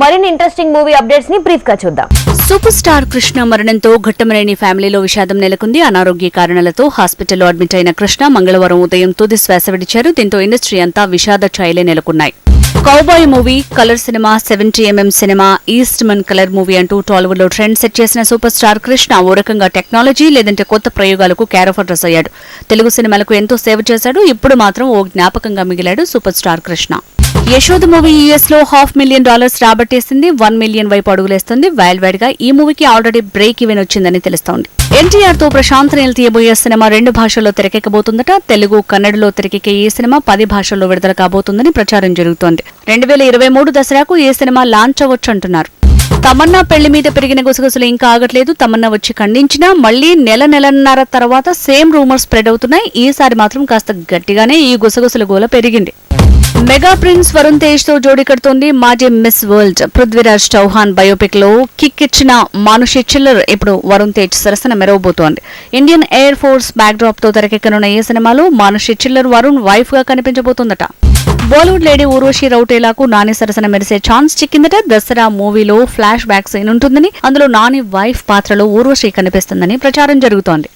మరిన్ని interesting movie అప్డేట్స్ని బ్రీఫ్గా చూద్దాం. సూపర్ స్టార్ కృష్ణ మరణంతో ఘట్టమనేని ఫ్యామిలీలో విషాదం నెలకొంది. అనారోగ్య కారణాలతో హాస్పిటల్లో అడ్మిట్ అయిన కృష్ణ మంగళవారం ఉదయం తుది శ్వాస విడిచారు. దీంతో ఇండస్ట్రీ అంతా విషాద ఛాయలే నెలకొన్నాయి. Cowboy movie colour cinema seventy MM cinema Eastman colour movie అంటూ టాలీవుడ్లో ట్రెండ్ సెట్ చేసిన సూపర్ స్టార్ కృష్ణ ఓ రకంగా టెక్నాలజీ లేదంటే కొత్త ప్రయోగాలకు క్యారఫ్ అయ్యాడు. తెలుగు సినిమాలకు ఎంతో సేవ చేశాడు. ఇప్పుడు మాత్రం ఓ జ్ఞాపకంగా మిగిలాడు super star Krishna. Yashoda movie యూఎస్లో హాఫ్ మిలియన్ డాలర్స్ రాబట్టేసింది వన్ మిలియన్ వైపు అడుగులేస్తుంది. వైల్డ్ వైడ్గా ఈ మూవీకి ఆల్రెడీ బ్రేక్ ఈవెన్ వచ్చిందని తెలుస్తోంది. ఎన్టీఆర్తో ప్రశాంత్ నీల్ తీయబోయే సినిమా రెండు భాషల్లో తెరకెక్కబోతుందట. తెలుగు కన్నడలో తెరకెక్కే ఈ సినిమా పది భాషల్లో విడుదల కాబోతుందని ప్రచారం జరుగుతోంది. రెండు వేల ఇరవై మూడు దసరాకు ఈ సినిమా లాంచ్ అవ్వచ్చు అంటున్నారు. తమన్నా పెళ్ళి మీద పెరిగిన గుసగుసలు ఇంకా ఆగట్లేదు. తమన్నా వచ్చి ఖండించినా మళ్ళీ నెల నెలన్నర తర్వాత సేమ్ రూమర్స్ స్ప్రెడ్ అవుతున్నాయి. ఈసారి మాత్రం కాస్త గట్టిగానే ఈ గుసగుసల గోల పెరిగింది. మెగా ప్రిన్స్ వరుణ్ తేజ్తో జోడికడుతోంది మాజీ మిస్ వరల్డ్. పృథ్వీరాజ్ చౌహాన్ బయోపిక్లో కిక్ ఇచ్చిన మానుషి చిల్లర్ ఇప్పుడు వరుణ్ తేజ్ సరసన మెరవబోతోంది. ఇండియన్ ఎయిర్ ఫోర్స్ బ్యాక్ డ్రాప్తో తెరకెక్కనున్న ఈ సినిమాలో మానుషి చిల్లర్ వరుణ్ వైఫ్గా కనిపించబోతోందట. బాలీవుడ్ లేడీ ఊర్వశి రౌటేలాకు నాని సరసన మెరిసే ఛాన్స్ చిక్కిందట. దసరా మూవీలో ఫ్లాష్ బ్యాక్ సీన్ ఉంటుందని అందులో నాని వైఫ్ పాత్రలో ఊర్వశి కనిపిస్తుందని ప్రచారం జరుగుతోంది.